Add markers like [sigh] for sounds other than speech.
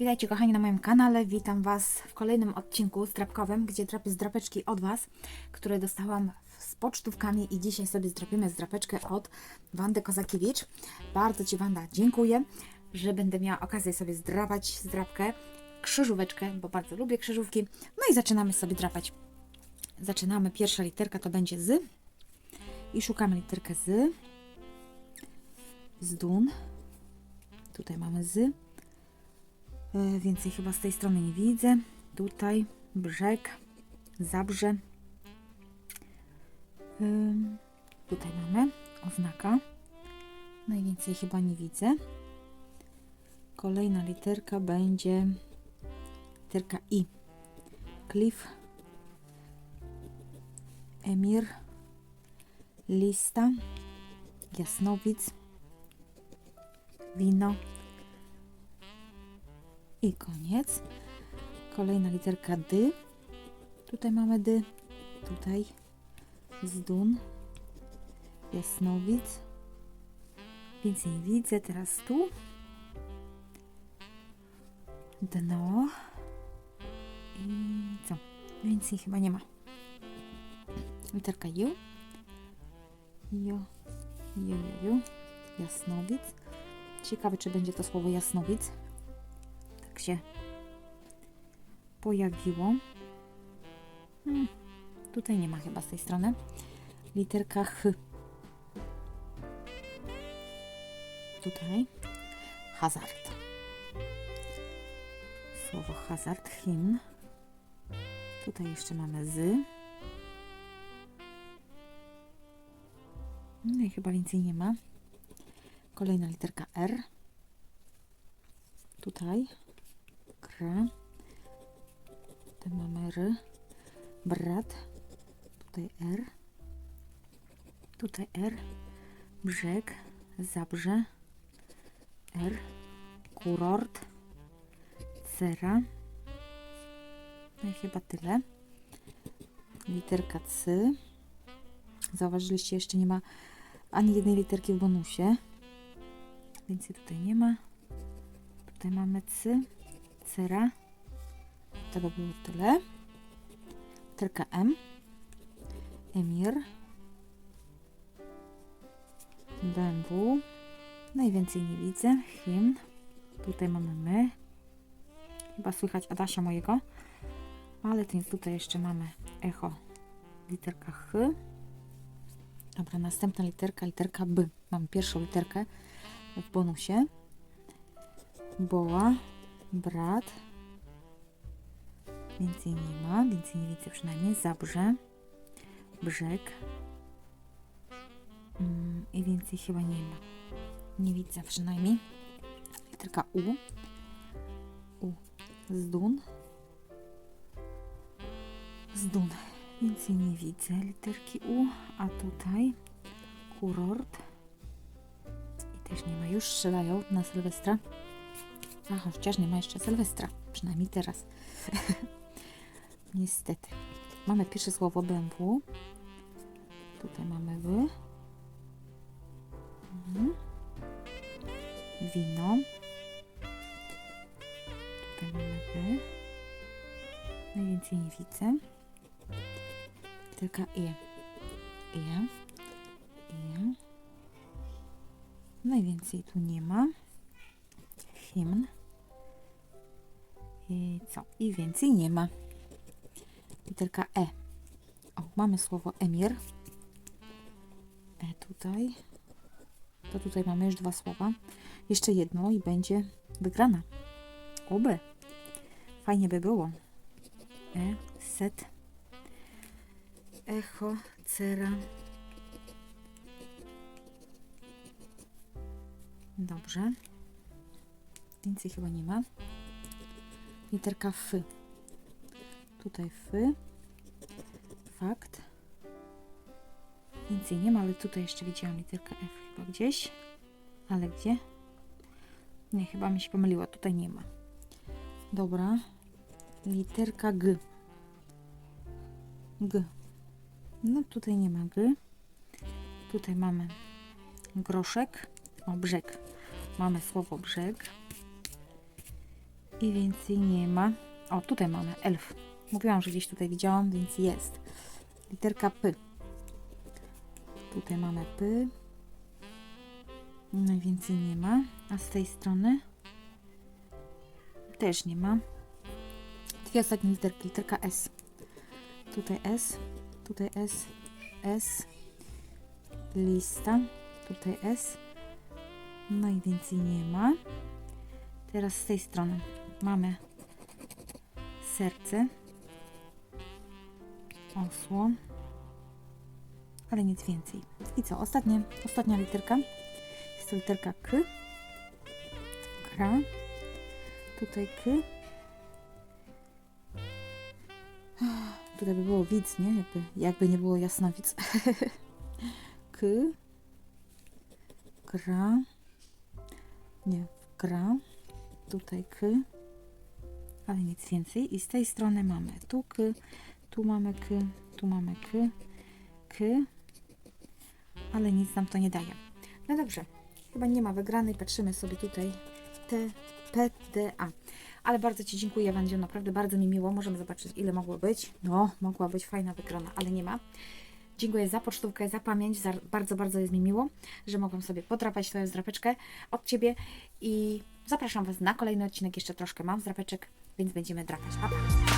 Witajcie kochani na moim kanale. Witam Was w kolejnym odcinku zdrapkowym, gdzie drapię zdrapeczki od Was, które dostałam z pocztówkami i dzisiaj sobie zdrapimy zdrapeczkę od Wandy Kozakiewicz. Bardzo Ci Wanda dziękuję, że będę miała okazję sobie zdrapać zdrapkę, krzyżóweczkę, bo bardzo lubię krzyżówki. No i zaczynamy sobie drapać. Zaczynamy, pierwsza literka to będzie z i szukamy literkę z, z dun. Tutaj mamy z. E, Więcej chyba z tej strony nie widzę. Tutaj brzeg, zabrze. Tutaj mamy oznaka. Najwięcej chyba nie widzę. Kolejna literka będzie literka I. Cliff, Emir, Lista, Jasnowic, Wino, i koniec. Kolejna literka D. Tutaj mamy D. Tutaj zdun. Jasnowic. Więcej nie widzę. Teraz tu. Dno. I co? Więcej chyba nie ma. Literka Ju. Jo. Jo, jo, jo. Jasnowic. Ciekawe, czy będzie to słowo jasnowic się pojawiło. Hmm, tutaj nie ma chyba z tej strony. Literka H. Tutaj hazard. Słowo hazard, hymn. Tutaj jeszcze mamy z. No i chyba więcej nie ma. Kolejna literka R. Tutaj K. Tutaj mamy R. Brat. Tutaj R. Tutaj R. Brzeg. Zabrze. R. Kurort. Cera. No i chyba tyle. Literka C. Zauważyliście, jeszcze nie ma ani jednej literki w bonusie. Więcej tutaj nie ma. Tutaj mamy C. Cera. To by było tyle. Literka M. Emir. BMW. Najwięcej nie widzę. Hymn. Tutaj mamy my. Chyba słychać Adasia mojego. Ale to tutaj jeszcze mamy echo. Literka H. Dobra, następna literka, literka B. Mam pierwszą literkę w bonusie. Boa, brat. Więcej nie ma, więcej nie widzę przynajmniej. Zabrze, brzeg. Mm, I więcej chyba nie ma. Nie widzę przynajmniej. Literka U. U. Zdun. Zdun. Więcej nie widzę literki U. A tutaj kurort. I też nie ma. Już strzelają na Sylwestra. A chociaż nie ma jeszcze Sylwestra. Przynajmniej teraz. [laughs] Niestety. Mamy pierwsze słowo BMW. Tutaj mamy wy. Mhm. Wino. Tutaj mamy wy. Najwięcej nie widzę. Tylko i. I. I. Najwięcej tu nie ma. Hymn. I co? I więcej nie ma. Literka E. O, mamy słowo emir. E tutaj. To tutaj mamy już dwa słowa. Jeszcze jedno i będzie wygrana. Oby. Fajnie by było. E, set. Echo, cera. Dobrze. Więcej chyba nie ma. Literka F. Tutaj F. Fakt. Więcej nie ma, ale tutaj jeszcze widziałam literkę F chyba gdzieś. Ale gdzie? Nie, chyba mi się pomyliło. Tutaj nie ma. Dobra. Literka G. G. No tutaj nie ma G. Tutaj mamy groszek. O, brzeg. Mamy słowo brzeg. I więcej nie ma. O, tutaj mamy elf. Mówiłam, że gdzieś tutaj widziałam, więc jest. Literka P. Tutaj mamy P. Najwięcej nie ma. A z tej strony też nie ma. Dwie ostatnie literki. Literka S. Tutaj S. Tutaj S. S. Lista. Tutaj S. No i więcej nie ma. Teraz z tej strony mamy serce, osło, ale nic więcej. I co? Ostatnie, ostatnia literka. Jest to literka K. K. Tutaj K. Tutaj by było widz, nie? Jakby, jakby nie było jasnowic. [laughs] K. Gra. Nie, gra. Tutaj K. Ale nic więcej. I z tej strony mamy tu K. Tu mamy K. Tu mamy K. K. Ale nic nam to nie daje. No dobrze. Chyba nie ma wygranej. Patrzymy sobie tutaj. T, P, D, A. Ale bardzo Ci dziękuję, Wandziu. Naprawdę bardzo mi miło. Możemy zobaczyć, ile mogło być. No, mogła być fajna wygrana, ale nie ma. Dziękuję za pocztówkę, za pamięć. Za, bardzo, bardzo jest mi miło, że mogłam sobie podrapać swoją zdrapeczkę od Ciebie i zapraszam Was na kolejny odcinek. Jeszcze troszkę mam zdrapeczek, więc będziemy drapać. Pa, pa.